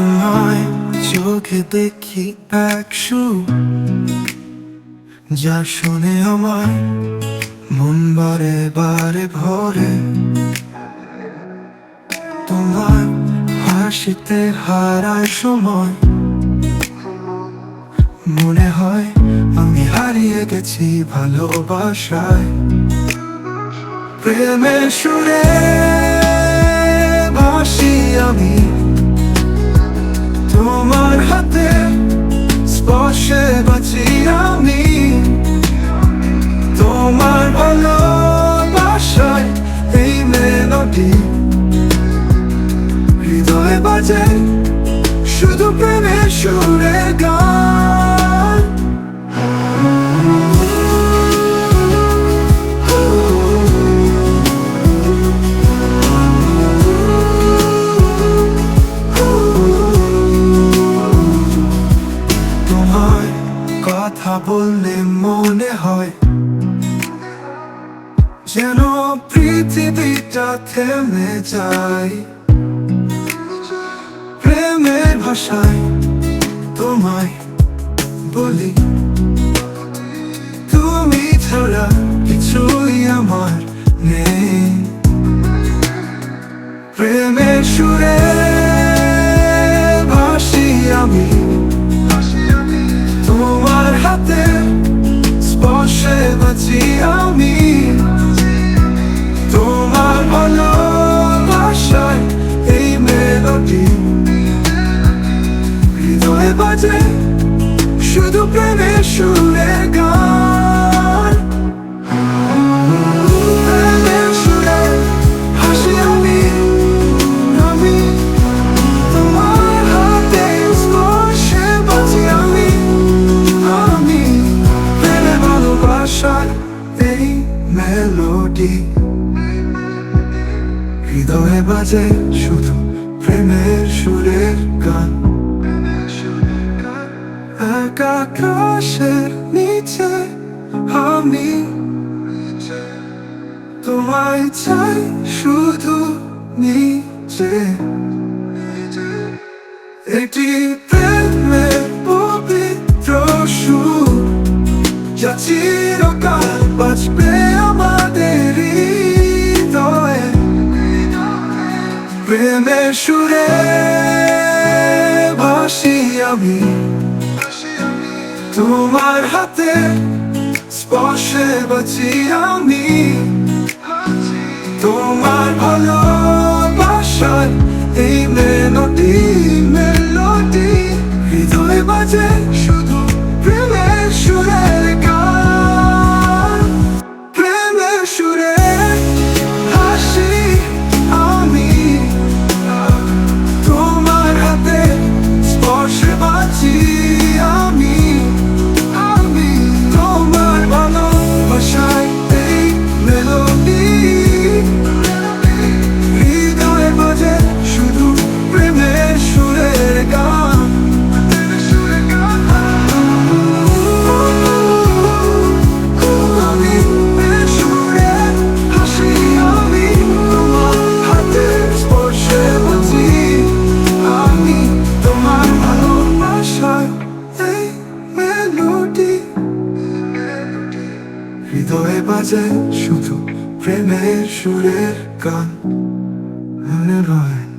তোমায় চোখে দেখি এক সুর যা শুনে আমার মন বারে বারে ভরে। তোমার হাসিতে হারায় সময়। মনে হয় আমি হারিয়ে গেছি ভালোবাসায়। প্রেমের সুরে ভাসি আমি। ভালোবাসায় এই মেলোডি হৃদয়ে বাজে শুধু প্রেমের সুরে গান। যেন পৃথিবীটা থেমে যায়। প্রেমের ভাষায় তোমায় বলি। তুমি ছাড়া কিছুই আমার নেই। প্রেমের সুরে বাজে শুধু প্রেমের সুরে গান প্রেমের সুরে হাসি আমি আমি তোমার হাতে স্পর্শে বাঁচি আমি আমি প্রেমে ভালোবাসার এই মেলোডি হৃদয়ে বাজে শুধু প্রেমের সুরের আকাশের নিচে, আমি তোমায় চাই শুধু নিচে। এটি প্রেমের পবিত্র সুর, যা চিরকাল বাঁচবে আমাদের হৃদয়ে। প্রেমের সুরে ভাসি আমি। তোমার হাতে স্পর্শে বাঁচি আমি। তোমার ভালোবাসার এই মেনটি হয়ে বাজে শুধু প্রেমের সুরের গান। হ্যাঁ মনে রয়